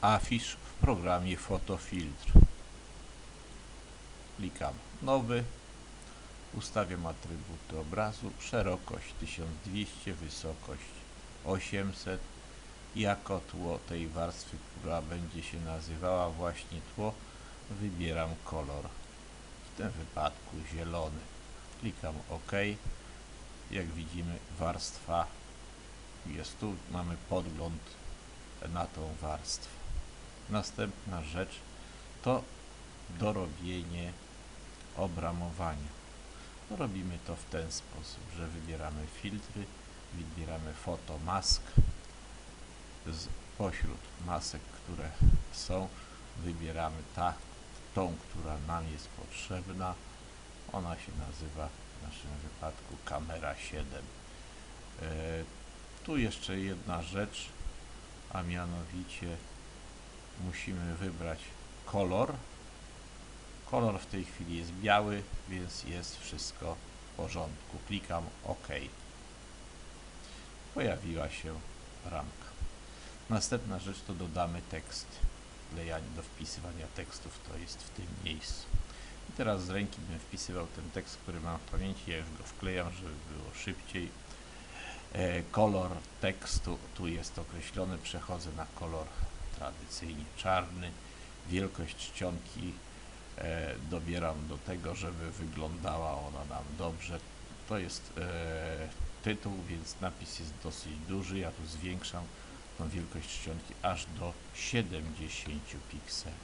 afisz w programie Photofiltr. Klikam nowy, ustawiam atrybuty obrazu, szerokość 1200, wysokość 800. Jako tło tej warstwy, która będzie się nazywała właśnie tło, wybieram kolor, w tym wypadku zielony. Klikam OK. Jak widzimy warstwa jest tu, mamy podgląd na tą warstwę. Następna rzecz to dorobienie obramowania. No, robimy to w ten sposób, że wybieramy filtry, wybieramy fotomask. Z pośród masek, które są, wybieramy ta, tą, która nam jest potrzebna. Ona się nazywa w naszym wypadku kamera 7. E, tu jeszcze jedna rzecz, a mianowicie musimy wybrać kolor. Kolor w tej chwili jest biały, więc jest wszystko w porządku. Klikam OK. Pojawiła się ramka. Następna rzecz to dodamy tekst. Wklejanie do wpisywania tekstów to jest w tym miejscu. I teraz z ręki bym wpisywał ten tekst, który mam w pamięci. Ja już go wklejam, żeby było szybciej. E, kolor tekstu tu jest określony. Przechodzę na kolor tradycyjnie czarny. Wielkość czcionki e, dobieram do tego, żeby wyglądała ona nam dobrze. To jest e, tytuł, więc napis jest dosyć duży. Ja tu zwiększam tą wielkość czcionki aż do 70 pikseli.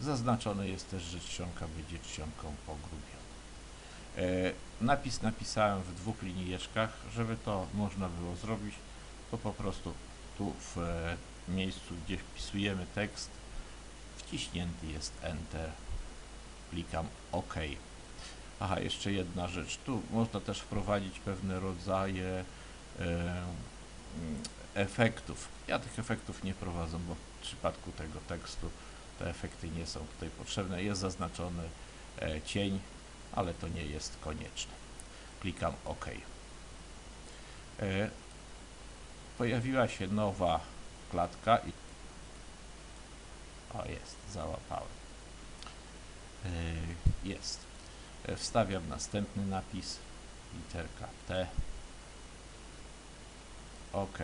Zaznaczone jest też, że czcionka będzie czcionką pogrubioną. E, napis napisałem w dwóch linijeczkach. Żeby to można było zrobić, to po prostu tu w miejscu, gdzie wpisujemy tekst, wciśnięty jest Enter. Klikam OK. Aha, jeszcze jedna rzecz. Tu można też wprowadzić pewne rodzaje e, efektów. Ja tych efektów nie prowadzę, bo w przypadku tego tekstu te efekty nie są tutaj potrzebne. Jest zaznaczony e, cień, ale to nie jest konieczne. Klikam OK. E, pojawiła się nowa klatka i o jest, załapałem. E, jest. E, wstawiam następny napis, literka T. OK.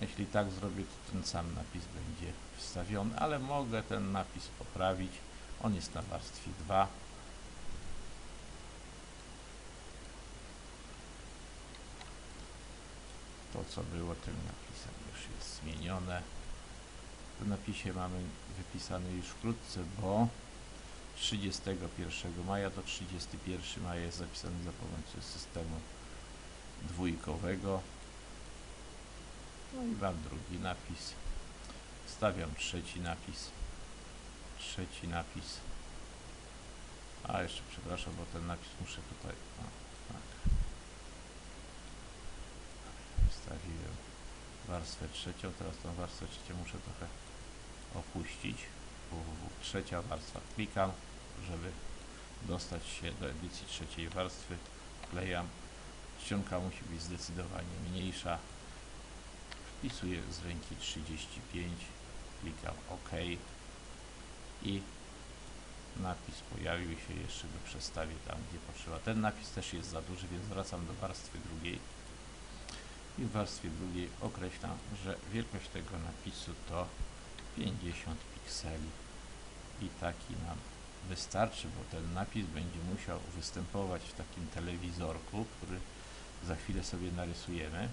Jeśli tak zrobię, to ten sam napis będzie wstawiony, ale mogę ten napis poprawić. On jest na warstwie 2. To, co było tym napisem, już jest zmienione. W napisie mamy wypisany już wkrótce, bo 31 maja do 31 maja jest zapisany za pomocą systemu dwójkowego. No i mam drugi napis. Stawiam trzeci napis. Trzeci napis. A jeszcze przepraszam, bo ten napis muszę tutaj. O, Wstawiłem warstwę trzecią. Teraz tą warstwę trzecią muszę trochę opuścić. www. Trzecia warstwa. Klikam, żeby dostać się do edycji trzeciej warstwy. Wklejam. Czcionka musi być zdecydowanie mniejsza. Wpisuję z ręki 35, klikam OK i napis pojawił się jeszcze go przestawię tam gdzie potrzeba. Ten napis też jest za duży, więc wracam do warstwy drugiej i w warstwie drugiej określam, że wielkość tego napisu to 50 pikseli i taki nam wystarczy, bo ten napis będzie musiał występować w takim telewizorku, który za chwilę sobie narysujemy.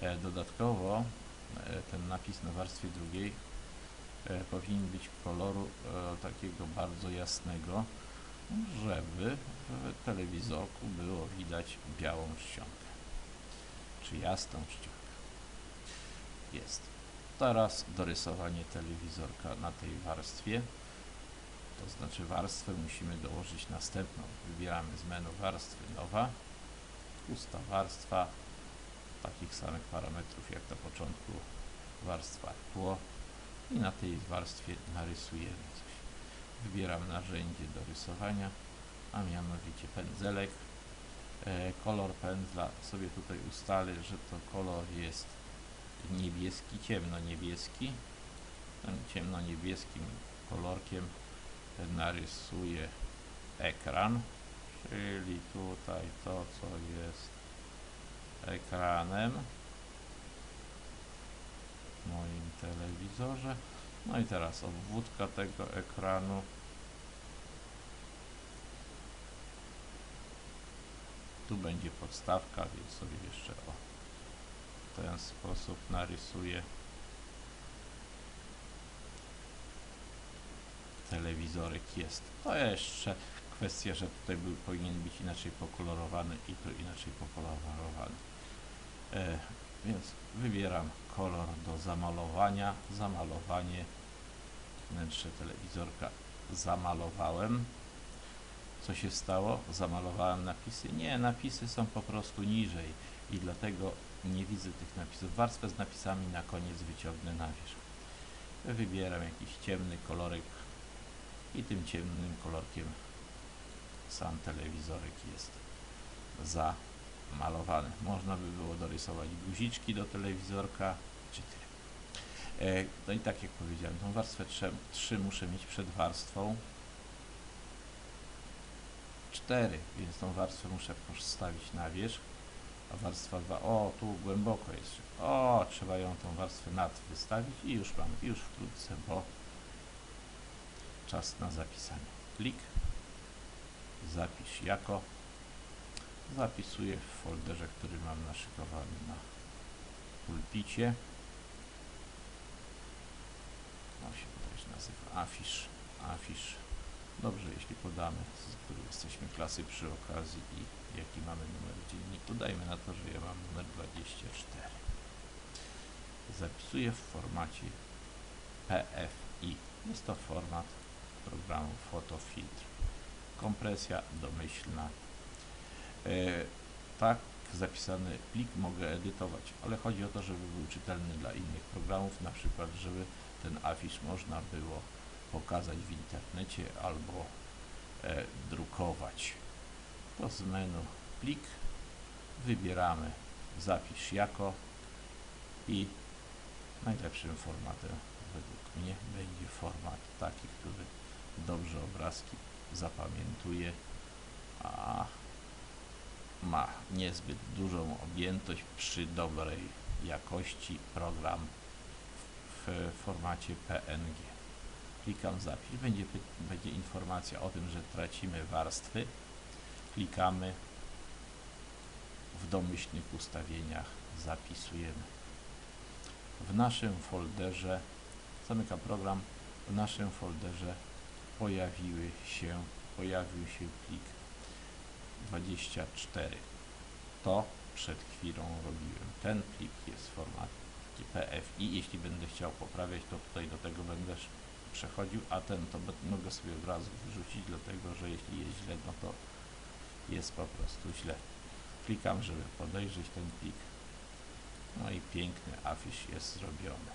E, dodatkowo e, ten napis na warstwie drugiej e, powinien być koloru takiego bardzo jasnego, żeby w telewizorku było widać białą czcionkę, czy jasną czcionkę. Jest. Teraz dorysowanie telewizorka na tej warstwie, to znaczy warstwę musimy dołożyć następną. Wybieramy z menu warstwy nowa, pusta warstwa, takich samych parametrów jak na początku warstwa tło i na tej warstwie narysujemy coś. Wybieram narzędzie do rysowania, a mianowicie pędzelek. E, kolor pędzla sobie tutaj ustalę, że to kolor jest niebieski, ciemno-niebieski. Ciemno-niebieskim kolorkiem narysuję ekran, czyli tutaj to, co jest ekranem w moim telewizorze. No i teraz obwódka tego ekranu. Tu będzie podstawka, więc sobie jeszcze o ten sposób narysuję telewizorek jest. To jeszcze kwestia, że tutaj był, powinien być inaczej pokolorowany i tu inaczej pokolorowany. E, więc wybieram kolor do zamalowania. Zamalowanie. Wnętrze telewizorka zamalowałem. Co się stało? Zamalowałem napisy. Nie, napisy są po prostu niżej i dlatego nie widzę tych napisów. Warstwę z napisami na koniec wyciągnę na wierzch. Wybieram jakiś ciemny kolorek i tym ciemnym kolorkiem sam telewizorek jest zamalowany. Można by było dorysować guziczki do telewizorka, czy tyle. E, no i tak jak powiedziałem, tą warstwę 3 muszę mieć przed warstwą 4, więc tą warstwę muszę postawić na wierzch, a warstwa 2, o tu głęboko jest, o trzeba ją tą warstwę nad wystawić i już mam, już wkrótce, bo czas na zapisanie. Plik, zapisz jako, zapisuję w folderze, który mam naszykowany na pulpicie. On się też nazywa afisz, afisz. Dobrze, jeśli podamy, z której jesteśmy klasy przy okazji i jaki mamy numer dzienniku. Dajmy na to, że ja mam numer 24. Zapisuję w formacie PFI. Jest to format programu Photofiltr. Kompresja domyślna. E, tak zapisany plik mogę edytować, ale chodzi o to, żeby był czytelny dla innych programów, na przykład, żeby ten afisz można było pokazać w internecie albo e, drukować. To z menu plik wybieramy zapisz jako i najlepszym formatem według mnie będzie format taki, który dobrze obrazki zapamiętuje, a ma niezbyt dużą objętość przy dobrej jakości program w, w formacie PNG. Klikam zapisz, będzie, będzie informacja o tym, że tracimy warstwy. Klikamy w domyślnych ustawieniach, zapisujemy. W naszym folderze, zamykam program, w naszym folderze pojawiły się, pojawił się plik 24. To przed chwilą robiłem. Ten plik jest w formacie PFI. Jeśli będę chciał poprawiać, to tutaj do tego będę przechodził, a ten to mogę sobie od razu wyrzucić, dlatego że jeśli jest źle, no to jest po prostu źle. Klikam, żeby podejrzeć ten plik. No i piękny afisz jest zrobiony.